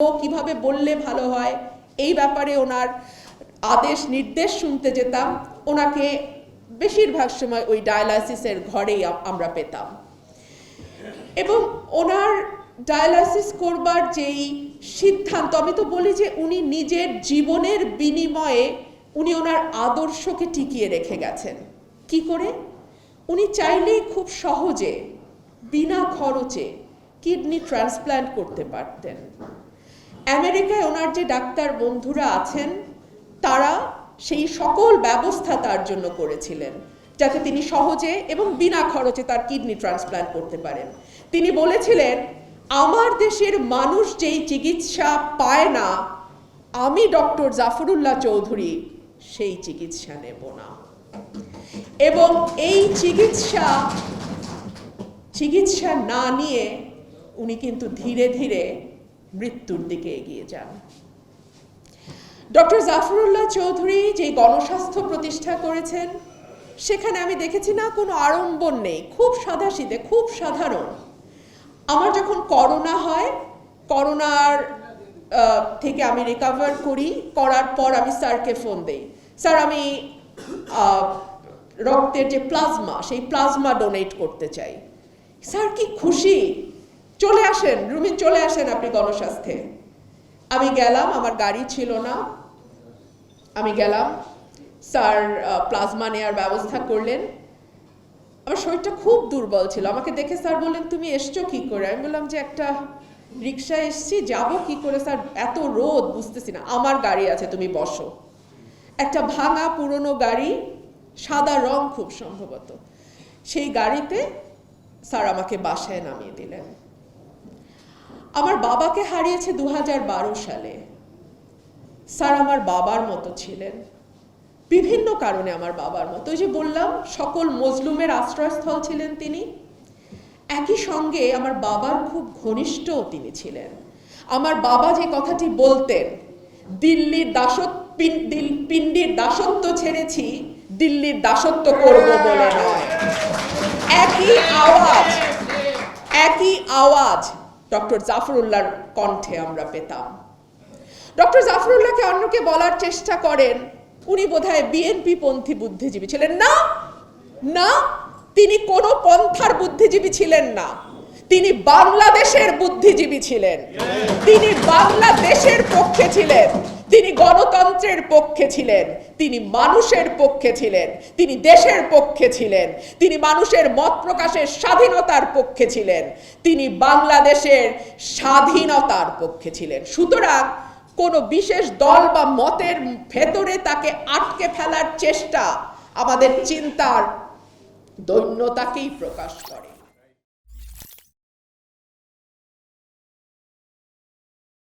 ও কীভাবে বললে ভালো হয়? এই ব্যাপারে ওনার আদেশ নির্দেশ শুনতে যেতাম। ওনাকে বেশিরভাগ সময় ওই ডায়ালাইসিসের ঘরেই আমরা পেতাম। এবং ওনার ডায়ালাইসিস করবার যেই সিদ্ধান্ত, আমি তো বলি যে উনি নিজের জীবনের বিনিময়ে উনি ওনার আদর্শকে টিকিয়ে রেখে গেছেন। কি করে? উনি চাইলেই খুব সহজে, বিনা খরচে কিডনি ট্রান্সপ্ল্যান্ট করতে পারতেন। আমেরিকায় ওনার যে ডাক্তার বন্ধুরা আছেন, তারা সেই সকল ব্যবস্থা তার জন্য করেছিলেন, যাতে তিনি সহজে এবং বিনা খরচে তার কিডনি ট্রান্সপ্ল্যান্ট করতে পারেন। তিনি বলেছিলেন, আমার দেশের মানুষ যেই চিকিৎসা পায় না, আমি ডক্টর জাফরুল্লাহ চৌধুরী সেই চিকিৎসা নেব না। এবং এই চিকিৎসা চিকিৎসা না নিয়ে উনি কিন্তু ধীরে ধীরে মৃত্যুর দিকে এগিয়ে যান। ডক্টর জাফরুল্লাহ চৌধুরী যে গণস্বাস্থ্য প্রতিষ্ঠা করেছেন, সেখানে আমি দেখেছি না কোনো আড়ম্বর নেই, খুব সাদাসিধে, খুব সাধারণ। আমার যখন করোনা হয়, করোনার থেকে আমি রিকভার করি, করার পর আমি স্যারকে ফোন দেই। স্যার, আমি রক্তের যে প্লাজমা সেই প্লাজমা ডোনেট করতে চাই। স্যার, কি খুশি? চলে আসেন, রুমিন চলে আসেন আপনি গণস্বাস্থ্যে। আমি গেলাম, আমার গাড়ি ছিল না। আমি গেলাম, স্যার প্লাজমা নেওয়ার ব্যবস্থা করলেন। আমার শরীরটা খুব দুর্বল ছিল। আমাকে দেখে স্যার বললেন, তুমি এসছো কি করে? আমি বললাম যে, একটা রিক্সায় এসছি, যাব কি করে? স্যার, এত রোদ, বুঝতেছি না। আমার গাড়ি আছে, তুমি বসো। একটা ভাঙা পুরনো গাড়ি, সাদা রং খুব সম্ভবত। সেই গাড়িতে স্যার আমাকে বাসায় নামিয়ে দিলেন। আমার বাবাকে হারিয়েছে দু হাজার বারো সালে। স্যার আমার বাবার মতো ছিলেন। বিভিন্ন কারণে আমার বাবার মতো। যে বললাম, সকল মজলুমের আশ্রয়স্থল ছিলেন তিনি। একই সঙ্গে আমার বাবার খুব ঘনিষ্ঠও তিনি ছিলেন। আমার বাবা যে কথাটি বলতেন, দিল্লির দিল- পিণ্ডির দাসত্ব ছেড়েছি, দিল্লির দাসত্ব করব বলে নয়। একই আওয়াজ একই আওয়াজ ডক্টর জাফরুল্লাহর কণ্ঠে আমরা পেতাম। ডক্টর জাফরুল্লাহকে অন্যকে বলার চেষ্টা করেন, উনি বোধহয় বিএনপি পন্থী বুদ্ধিজীবী ছিলেন। না না, তিনি কোনো পন্থার বুদ্ধিজীবী ছিলেন না। তিনি বাংলাদেশের বুদ্ধিজীবী ছিলেন। তিনি বাংলাদেশের পক্ষে ছিলেন। তিনি গণতন্ত্রের পক্ষে ছিলেন, তিনি মানুষের পক্ষে ছিলেন, তিনি দেশের পক্ষে ছিলেন, তিনি মানুষের মত প্রকাশের স্বাধীনতার পক্ষে ছিলেন, তিনি বাংলাদেশের স্বাধীনতার পক্ষে ছিলেন। সুতরাং কোনো বিশেষ দল বা মতের ভেতরে তাকে আটকে ফেলার চেষ্টা আমাদের চিন্তার দৈন্যতাকেই প্রকাশ করে।